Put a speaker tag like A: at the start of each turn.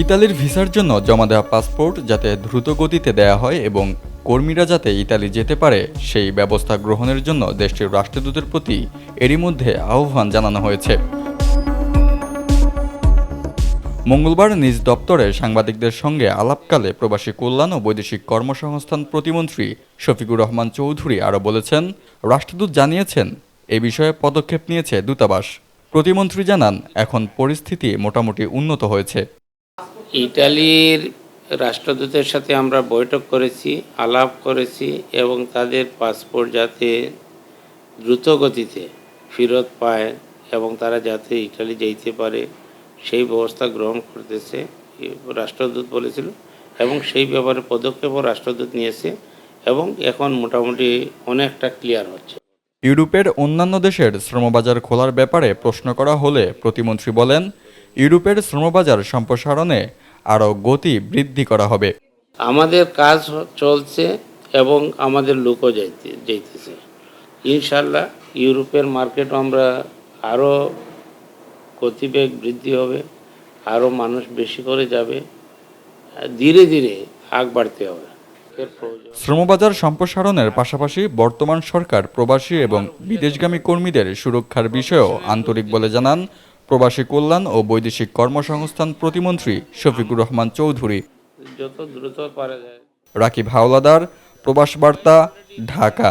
A: ইতালির ভিসার জন্য জমা দেওয়া পাসপোর্ট যাতে দ্রুত গতিতে দেয়া হয় এবং কর্মীরা যাতে ইতালি যেতে পারে, সেই ব্যবস্থা গ্রহণের জন্য দেশটির রাষ্ট্রদূতের প্রতি এরই মধ্যে আহ্বান জানানো হয়েছে। মঙ্গলবার নিজ দপ্তরে সাংবাদিকদের সঙ্গে আলাপকালে প্রবাসী কল্যাণ ও বৈদেশিক কর্মসংস্থান প্রতিমন্ত্রী শফিকুর রহমান চৌধুরী আরও বলেছেন, রাষ্ট্রদূত জানিয়েছেন, এ বিষয়ে পদক্ষেপ নিয়েছে দূতাবাস। প্রতিমন্ত্রী জানান, এখন পরিস্থিতি মোটামুটি উন্নত হয়েছে।
B: ইটালির রাষ্ট্রদূতের সাথে আমরা বৈঠক করেছি, আলাপ করেছি এবং তাদের পাসপোর্ট যাতে দ্রুত গতিতে ফেরত পায় এবং তারা যাতে ইটালি যেতে পারে, সেই ব্যবস্থা গ্রহণ করতেছে, রাষ্ট্রদূত বলেছিল এবং সেই ব্যাপারে পদক্ষেপও রাষ্ট্রদূত নিয়েছে এবং এখন মোটামুটি অনেকটা ক্লিয়ার হচ্ছে।
A: ইউরোপের অন্যান্য দেশের শ্রমবাজার খোলার ব্যাপারে প্রশ্ন করা হলে প্রতিমন্ত্রী বলেন, ইউরোপের শ্রমবাজার সম্প্রসারণে আরও গতি বৃদ্ধি করা হবে।
B: আমাদের কাজ চলছে এবং আমাদের লোকও যাইতে যাইতেছে। ইনশাল্লাহ ইউরোপের মার্কেটও আমরা আরও গতিবেগ বৃদ্ধি হবে আরও মানুষ বেশি করে যাবে ধীরে ধীরে আগ বাড়তে হবে।
A: শ্রমবাজার সম্প্রসারণের পাশাপাশি বর্তমান সরকার প্রবাসী এবং বিদেশগামী কর্মীদের সুরক্ষার বিষয়েও আন্তরিক বলে জানান প্রবাসী কল্যাণ ও বৈদেশিক কর্মসংস্থান প্রতিমন্ত্রী শফিকুর রহমান চৌধুরী।
B: যত দ্রুত পারা যায়।
A: রাকিব হাওলাদার প্রবাস বার্তা ঢাকা।